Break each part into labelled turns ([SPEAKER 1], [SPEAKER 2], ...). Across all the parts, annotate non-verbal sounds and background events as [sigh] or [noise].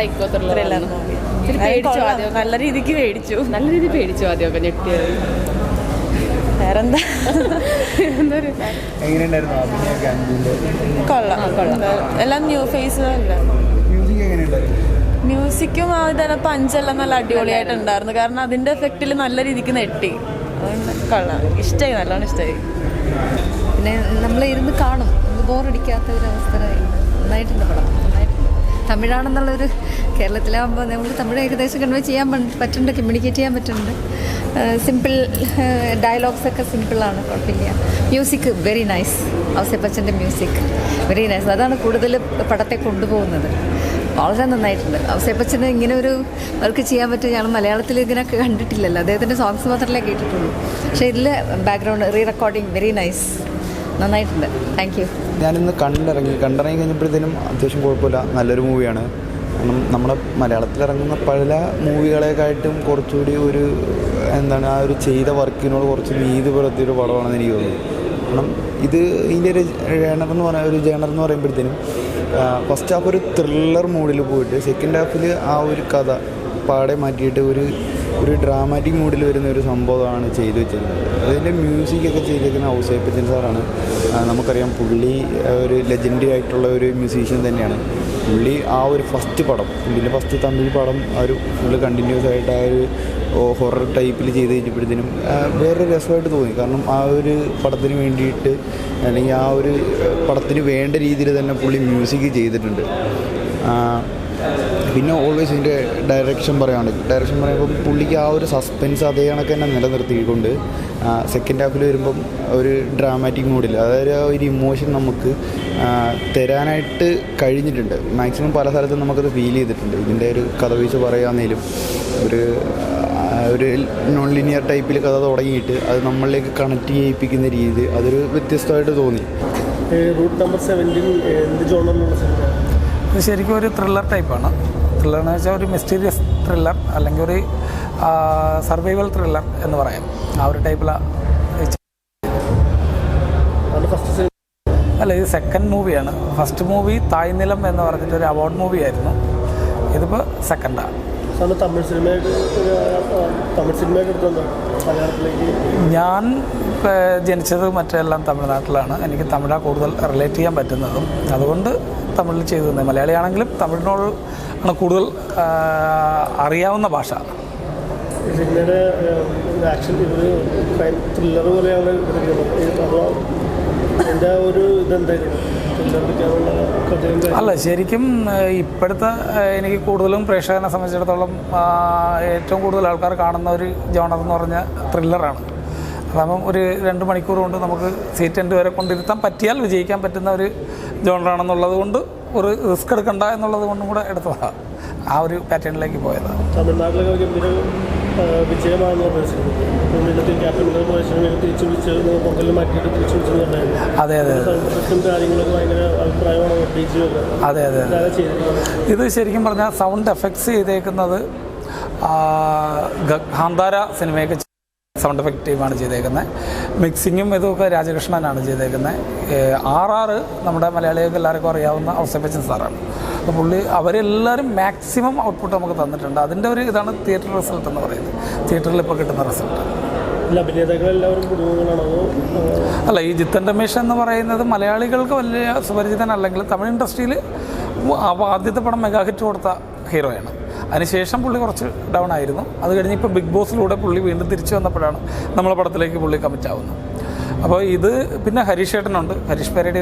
[SPEAKER 1] Psycho thriller പേടിച്ചു ആദ്യം
[SPEAKER 2] നല്ല രീതിക്ക് പേടിച്ചു.
[SPEAKER 1] നല്ല രീതിയിൽ പേടിച്ചു ആദ്യമൊക്കെ ഞെട്ടിയത്.
[SPEAKER 2] വേറെന്താ?
[SPEAKER 3] അഞ്ജുവിന്റെ [laughs]
[SPEAKER 2] കൊള്ളാം. എല്ലാം ന്യൂ ഫേസുകളല്ല
[SPEAKER 3] മ്യൂസിക് എങ്ങനെയുണ്ടായിരുന്നു?
[SPEAKER 2] മ്യൂസിക്കും ആ പഞ്ചെല്ലാം അഞ്ചെല്ലാം നല്ല അടിപൊളിയായിട്ടുണ്ടായിരുന്നു കാരണം അതിന്റെ എഫക്റ്റിൽ നല്ല രീതിക്ക് നെട്ടി. അതുകൊണ്ട് കൊള്ളാം. ഇഷ്ടമായി നല്ലോണം ഇഷ്ടമായി
[SPEAKER 4] പിന്നെ നമ്മൾ ഇരുന്ന് കാണും. ബോറടിക്കാത്ത ഒരു അവസ്ഥ നന്നായിട്ടുണ്ട് നന്നായിട്ടുണ്ട്. തമിഴാണെന്നുള്ളൊരു കേരളത്തിലാകുമ്പോൾ നമുക്ക് തമിഴ് ഏകദേശം കൺവേ ചെയ്യാൻ പറ്റുന്നുണ്ട് കമ്മ്യൂണിക്കേറ്റ് ചെയ്യാൻ പറ്റുന്നുണ്ട്. സിമ്പിൾ ഡയലോഗ്സൊക്കെ സിമ്പിളാണ് കുഴപ്പമില്ല. മ്യൂസിക് വെരി നൈസ് ഔസേപ്പച്ചന്റെ മ്യൂസിക് വെരി നൈസ് അതാണ് കൂടുതൽ പടത്തെ കൊണ്ടുപോകുന്നത്. വളരെ നന്നായിട്ടുണ്ട്. ഔസേപ്പച്ചന് ഇങ്ങനെ ഒരു വർക്ക് ചെയ്യാൻ പറ്റും ഞങ്ങൾ മലയാളത്തിൽ ഇതിനൊക്കെ കണ്ടിട്ടില്ലല്ലോ. അദ്ദേഹത്തിന്റെ സോങ്സ് മാത്രമല്ലേ കേട്ടിട്ടുള്ളൂ. പക്ഷേ ഇതിൽ background re recording very nice നന്നായിട്ടുണ്ട്. താങ്ക് യു
[SPEAKER 3] ഞാനിന്ന് കണ്ടിറങ്ങി. കണ്ടിറങ്ങി കഴിഞ്ഞപ്പോഴത്തേനും അത്യാവശ്യം കുഴപ്പമില്ല. നല്ലൊരു മൂവിയാണ് കാരണം നമ്മുടെ മലയാളത്തിലിറങ്ങുന്ന പല മൂവികളെക്കാട്ടും കുറച്ചുകൂടി ഒരു എന്താണ് ആ ഒരു ചെയ്ത വർക്കിനോട് കുറച്ച് നീതി പുലർത്തിയൊരു പടമാണെന്ന് എനിക്ക് തോന്നുന്നു. കാരണം ഇത് ഇതിന്റെ ഒരു ജേണർ എന്ന് പറയുന്ന ഒരു ജേണർ എന്ന് പറയുമ്പോഴത്തേനും ഫസ്റ്റ് ഹാഫ് ഒരു ത്രില്ലർ മൂഡിൽ പോയിട്ട് സെക്കൻഡ് ഹാഫിൽ ആ ഒരു കഥ പാടെ മാറ്റിയിട്ട് ഒരു ഒരു ഡ്രാമാറ്റിക് മൂഡിൽ വരുന്ന ഒരു സംഭവമാണ് ചെയ്തു വെച്ചിരുന്നത്. അതിന്റെ മ്യൂസിക്കൊക്കെ ചെയ്തിരിക്കുന്ന ഔസേപ്പച്ചൻ സാറാണ് നമുക്കറിയാം പുള്ളി ഒരു ലെജൻഡറി ആയിട്ടുള്ള ഒരു മ്യൂസീഷ്യൻ തന്നെയാണ്. പുള്ളി ആ ഒരു ഫസ്റ്റ് പടം പുള്ളിന്റെ ഫസ്റ്റ് തമിഴ് പടം ആ ഒരു ഫുള്ള് കണ്ടിന്യൂസ് ആയിട്ട് ആ ഒരു ഹൊറർ ടൈപ്പിൽ ചെയ്ത് കഴിഞ്ഞപ്പോഴത്തേനും വേറെ രസമായിട്ട് തോന്നി. കാരണം ആ ഒരു പടത്തിന് വേണ്ടിയിട്ട് അല്ലെങ്കിൽ ആ ഒരു പടത്തിന് വേണ്ട രീതിയിൽ തന്നെ പുള്ളി മ്യൂസിക് ചെയ്തിട്ടുണ്ട്. പിന്നെ ഓൾവേസ് ഇതിന്റെ ഡയറക്ഷൻ പറയുകയാണെങ്കിൽ ഡയറക്ഷൻ പറയുമ്പോൾ പുള്ളിക്ക് ആ ഒരു സസ്പെൻസ് അതേ കണക്ക് തന്നെ നിലനിർത്തിക്കൊണ്ട് സെക്കൻഡ് ഹാഫിൽ വരുമ്പം ഒരു ഡ്രാമാറ്റിക് മൂഡിൽ അതായത് ആ ഒരു ഇമോഷൻ നമുക്ക് തരാനായിട്ട് കഴിഞ്ഞിട്ടുണ്ട്. മാക്സിമം പല സ്ഥലത്തും നമുക്കത് ഫീൽ ചെയ്തിട്ടുണ്ട്. ഇതിന്റെ ഒരു കഥ വീഴ്ച പറയുകയാണെങ്കിലും ഒരു ഒരു നോൺ ലിനിയർ ടൈപ്പിൽ കഥ തുടങ്ങിയിട്ട് അത് നമ്മളിലേക്ക് കണക്ട് ചെയ്യിപ്പിക്കുന്ന രീതി അതൊരു വ്യത്യസ്തമായിട്ട് തോന്നി.
[SPEAKER 5] റൂട്ട് നമ്പർ സെവന്റീൻ എന്ത് ജോണറിലുള്ള സിനിമയാണ്
[SPEAKER 6] ഇത് ശരിക്കും ഒരു ത്രില്ലർ ടൈപ്പാണ് ത്രില്ലർ എന്ന് വെച്ചാൽ ഒരു മിസ്റ്റീരിയസ് ത്രില്ലർ അല്ലെങ്കിൽ ഒരു സർവൈവൽ ത്രില്ലർ എന്ന് പറയാം. ആ ഒരു ടൈപ്പിലാണ് അല്ല ഇത് സെക്കൻഡ് മൂവിയാണ് ഫസ്റ്റ് മൂവി തായ്നിലം എന്ന് പറഞ്ഞിട്ട് ഒരു അവാർഡ് മൂവി ആയിരുന്നു. ഇതിപ്പോൾ സെക്കൻഡാണ്
[SPEAKER 5] തമിഴ് സിനിമയായിട്ട് തമിഴ് സിനിമയായിട്ട്
[SPEAKER 6] ഞാൻ ജനിച്ചത് മറ്റെല്ലാം തമിഴ്നാട്ടിലാണ്. എനിക്ക് തമിഴ കൂടുതൽ റിലേറ്റ് ചെയ്യാൻ പറ്റുന്നതും. അതുകൊണ്ട് തമിഴിൽ ചെയ്തു തന്നെ. മലയാളിയാണെങ്കിലും തമിഴിനോട് ആണ് കൂടുതൽ അറിയാവുന്ന ഭാഷ.
[SPEAKER 5] ആക്ഷൻ ക്രൈം ത്രില്ലർ പോലെയാണ് എന്റെ ഒരു ഇതെന്തായിരുന്നു?
[SPEAKER 6] അല്ല ശരിക്കും ഇപ്പോഴത്തെ എനിക്ക് കൂടുതലും പ്രേക്ഷകനെ സംബന്ധിച്ചിടത്തോളം ഏറ്റവും കൂടുതൽ ആൾക്കാർ കാണുന്ന ഒരു ജോണർ എന്ന് പറഞ്ഞ ത്രില്ലറാണ് അതാകുമ്പം ഒരു രണ്ട് മണിക്കൂർ കൊണ്ട് നമുക്ക് സീറ്റ് എന്റെ വരെ കൊണ്ടിരുത്താൻ പറ്റിയാൽ വിജയിക്കാൻ പറ്റുന്ന ഒരു ജോണറാണെന്നുള്ളത് കൊണ്ട് ഒരു റിസ്ക് എടുക്കണ്ട എന്നുള്ളത് കൊണ്ടും കൂടെ എടുത്തതാണ് ആ ഒരു പാറ്റേണിലേക്ക് പോയതാണ്
[SPEAKER 5] തമിഴ്നാട്ടിലൊക്കെ വിജയമാണെന്ന്
[SPEAKER 6] അതെ അതെ അതെ. അതെ ഇത് ശരിക്കും പറഞ്ഞാൽ സൗണ്ട് എഫക്ട്സ് ചെയ്തേക്കുന്നത് ഹാന്താര ഗാന്ധാര സിനിമയൊക്കെ സൗണ്ട് എഫക്റ്റ് ടീമാണ് ചെയ്തേക്കുന്നത്. മിക്സിങ്ങും ഇതൊക്കെ രാജകൃഷ്ണനാണ് ചെയ്തേക്കുന്നത്. ആർ ആർ നമ്മുടെ മലയാളികൾക്ക് എല്ലാവർക്കും അറിയാവുന്ന ഔസേപ്പച്ചൻ സാറാണ് അപ്പോൾ പുള്ളി അവരെല്ലാവരും മാക്സിമം ഔട്ട്പുട്ട് നമുക്ക് തന്നിട്ടുണ്ട്. അതിന്റെ ഒരു ഇതാണ് തിയേറ്റർ റിസൾട്ട് എന്ന് പറയുന്നത്. തിയേറ്ററിൽ ഇപ്പോൾ കിട്ടുന്ന റിസൾട്ട്.
[SPEAKER 5] അല്ല
[SPEAKER 6] ഈ ജിത്തൻ രമേശ് എന്ന് പറയുന്നത് മലയാളികൾക്ക് വലിയ സുപരിചിതനല്ലെങ്കിൽ തമിഴ് ഇൻഡസ്ട്രിയിൽ ആദ്യത്തെ പടം മെഗാ ഹിറ്റ് കൊടുത്ത ഹീറോയാണ്. അതിനുശേഷം പുള്ളി കുറച്ച് ഡൗൺ ആയിരുന്നു. അത് കഴിഞ്ഞ് ഇപ്പോൾ ബിഗ് ബോസിലൂടെ പുള്ളി വീണ്ടും തിരിച്ചു വന്നപ്പോഴാണ് നമ്മളെ പടത്തിലേക്ക് പുള്ളി കമ്മിറ്റ് ആവുന്നത്. അപ്പോൾ ഇത് പിന്നെ ഹരീഷ് ഏട്ടനുണ്ട്. ഹരീഷ് പേരടി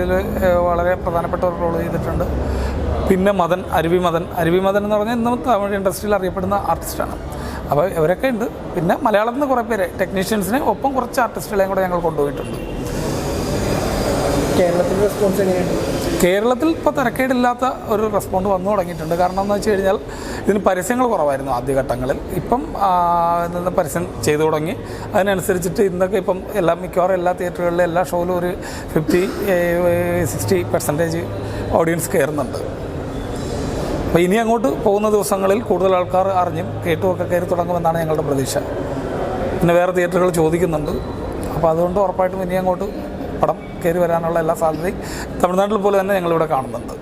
[SPEAKER 6] വളരെ പ്രധാനപ്പെട്ട ഒരു റോൾ ചെയ്തിട്ടുണ്ട്. പിന്നെ മദൻ അരുവി മദൻ. അരുവി മദൻ എന്ന് പറഞ്ഞാൽ ഇന്നും തമിഴ് ഇൻഡസ്ട്രിയിൽ അറിയപ്പെടുന്ന ആർട്ടിസ്റ്റാണ് അപ്പോൾ ഇവരൊക്കെ ഉണ്ട്. പിന്നെ മലയാളത്തിൽ നിന്ന് കുറേ പേര് ടെക്നീഷ്യൻസിനെ ഒപ്പം കുറച്ച് ആർട്ടിസ്റ്റുകളെയും കൂടെ ഞങ്ങൾ കൊണ്ടുപോയിട്ടുണ്ട്.
[SPEAKER 5] കേരളത്തിന്റെ റെസ്പോൺസ് എങ്ങനെയാണ്
[SPEAKER 6] കേരളത്തിൽ ഇപ്പോൾ തിരക്കേടില്ലാത്ത ഒരു റെസ്പോണ്ട് വന്നു തുടങ്ങിയിട്ടുണ്ട്. കാരണം എന്ന് വെച്ച് കഴിഞ്ഞാൽ ഇതിന് പരസ്യങ്ങൾ കുറവായിരുന്നു ആദ്യഘട്ടങ്ങളിൽ. ഇപ്പം ഇതിന് പരസ്യം ചെയ്തു തുടങ്ങി. അതിനനുസരിച്ചിട്ട് ഇന്നൊക്കെ ഇപ്പം എല്ലാ മിക്കവാറും എല്ലാ തിയേറ്ററുകളിലും എല്ലാ ഷോയിലും ഒരു ഫിഫ്റ്റി സിക്സ്റ്റി പെർസെന്റേജ് ഓഡിയൻസ് കയറുന്നുണ്ട്. അപ്പോൾ ഇനി അങ്ങോട്ട് പോകുന്ന ദിവസങ്ങളിൽ കൂടുതൽ ആൾക്കാർ അറിഞ്ഞും കേട്ടുമൊക്കെ കയറി തുടങ്ങുമെന്നാണ് ഞങ്ങളുടെ പ്രതീക്ഷ. പിന്നെ വേറെ തിയേറ്ററുകൾ ചോദിക്കുന്നുണ്ട്. അപ്പോൾ അതുകൊണ്ട് ഉറപ്പായിട്ടും ഇനി അങ്ങോട്ട് പടം കയറി വരാനുള്ള എല്ലാ സാധ്യതയും തമിഴ്നാട്ടിൽ പോലെ തന്നെ ഞങ്ങളിവിടെ കാണുന്നുണ്ട്.